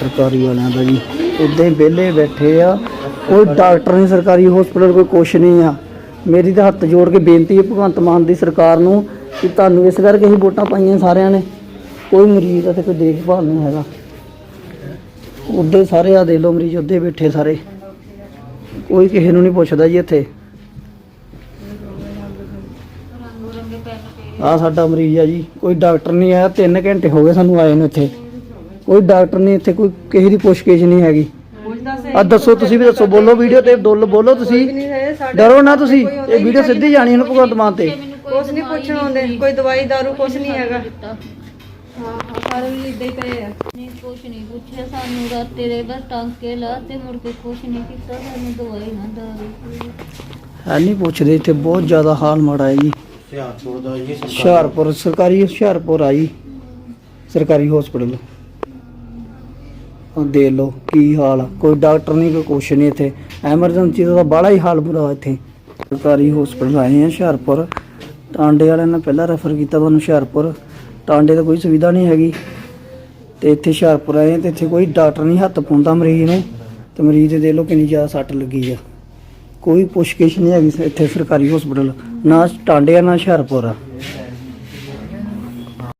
ਸਰਕਾਰੀ ਵਾਲਿਆਂ ਦਾ ਜੀ। ਉਦਾਂ ਹੀ ਵਿਹਲੇ ਬੈਠੇ ਆ। ਕੋਈ ਡਾਕਟਰ ਨਹੀਂ ਸਰਕਾਰੀ ਹਸਪੀਟਲ ਕੋਈ ਕੁਛ ਨਹੀਂ ਆ। ਮੇਰੀ ਤਾਂ ਹੱਥ ਜੋੜ ਕੇ ਬੇਨਤੀ ਹੈ ਭਗਵੰਤ ਮਾਨ ਦੀ ਸਰਕਾਰ ਨੂੰ ਕਿ ਤੁਹਾਨੂੰ ਇਸ ਕਰਕੇ ਹੀ ਵੋਟਾਂ ਪਾਈਆਂ ਸਾਰਿਆਂ ਨੇ। ਕੋਈ ਮਰੀਜ਼ ਦਾ ਤੇ ਕੋਈ ਦੇਖਭਾਲ ਨਹੀਂ ਹੈਗਾ। ਉੱਦੇ ਸਾਰੇ ਆ ਦੇ ਲੋ ਮਰੀਜ਼ ਉੱਦੇ ਬੈਠੇ ਸਾਰੇ। ਕੋਈ ਕਿਸੇ ਨੂੰ ਨਹੀਂ ਪੁੱਛਦਾ ਜੀ ਇੱਥੇ। ਆ ਸਾਡਾ ਮਰੀਜ਼ ਆ ਜੀ। ਕੋਈ ਡਾਕਟਰ ਨਹੀਂ ਆਇਆ। 3 ਘੰਟੇ ਹੋ ਗਏ ਸਾਨੂੰ ਆਏ ਨੂੰ ਇੱਥੇ। ਕੋਈ ਡਾਕਟਰ ਨਹੀਂ ਇੱਥੇ ਕੋਈ ਕਿਸੇ ਦੀ ਪੁੱਛਗਿੱਛ ਨਹੀਂ ਹੈਗੀ। ਆ ਦੱਸੋ ਤੁਸੀਂ ਵੀ ਦੱਸੋ ਬੋਲੋ ਵੀਡੀਓ ਤੇ ਦੁੱਲ ਬੋਲੋ ਤੁਸੀਂ। ਡਰੋ ਨਾ ਤੁਸੀਂ ਇਹ ਵੀਡੀਓ ਸਿੱਧੀ ਜਾਣੀ ਇਹਨੂੰ ਭਗਵੰਤ ਮਾਨ ਤੇ। ਕੁਛ ਨਹੀਂ ਪੁੱਛਣ ਆਉਂਦੇ ਕੋਈ ਦਵਾਈ ਦਾਰੂ ਕੁਛ ਨਹੀਂ ਹੈਗਾ। ਹਾਂ ਸਾਰੇ ਵੀ ਇਦਾਂ ਹੀ ਪਏ ਆ। ਨਹੀਂ ਕੁਛ ਨਹੀਂ ਪੁੱਛਿਆ ਸਾਨੂੰ ਰਾਤੇ ਦੇ ਬਸ ਟਾਂਕੇ ਲਾ ਤੇ ਮੁੜ ਕੇ ਕੁਛ ਨਹੀਂ ਕੀਤਾ ਸਾਨੂੰ ਦਵਾਈ ਨਾ ਦਾਰੂ। ਹੈ ਨਹੀਂ ਪੁੱਛਦੇ ਇੱਥੇ ਬਹੁਤ ਜ਼ਿਆਦਾ ਹਾਲ ਮਾੜਾ ਹੈ ਜੀ। ਹੁਸ਼ਿਆਰਪੁਰ ਦਾ ਜੀ ਹੁਸ਼ਿਆਰਪੁਰ ਸਰਕਾਰੀ ਹੁਸ਼ਿਆਰਪੁਰ ਸਰਕਾਰੀ ਹਸਪੀਟਲ ਦੇ ਲੋ ਕੀ ਹਾਲ ਆ। ਕੋਈ ਡਾਕਟਰ ਨਹੀਂ, ਕੋਈ ਕੁਛ ਨਹੀਂ ਇੱਥੇ। ਐਮਰਜੈਂਸੀ ਦਾ ਤਾਂ ਬੜਾ ਹੀ ਹਾਲ ਬੁਰਾ ਇੱਥੇ। ਸਰਕਾਰੀ ਹਸਪੀਟਲ ਆਏ ਆ ਹੁਸ਼ਿਆਰਪੁਰ। ਟਾਂਡੇ ਵਾਲਿਆਂ ਨੇ ਪਹਿਲਾਂ ਰੈਫਰ ਕੀਤਾ ਤੁਹਾਨੂੰ ਹੁਸ਼ਿਆਰਪੁਰ। ਟਾਂਡੇ ਤਾਂ ਕੋਈ ਸੁਵਿਧਾ ਨਹੀਂ ਹੈਗੀ। ਤੇ ਇੱਥੇ ਹੁਸ਼ਿਆਰਪੁਰ ਆਏ ਆ ਤੇ ਇੱਥੇ ਕੋਈ ਡਾਕਟਰ ਨਹੀਂ, ਹੱਥ ਪਾਉਂਦਾ ਮਰੀਜ਼ ਨੂੰ। ਤੇ ਮਰੀਜ਼ ਦੇ ਦੇ ਲੋ ਕਿੰਨੀ ਜ਼ਿਆਦਾ ਸੱਟ ਲੱਗੀ ਆ। ਕੋਈ ਪੁੱਛਗਿੱਛ ਨਹੀਂ ਹੈਗੀ ਇੱਥੇ ਸਰਕਾਰੀ ਹਸਪੀਟਲ ਨਾ ਟਾਂਡੇ ਆ, ਨਾ ਹੁਸ਼ਿਆਰਪੁਰ ਆ।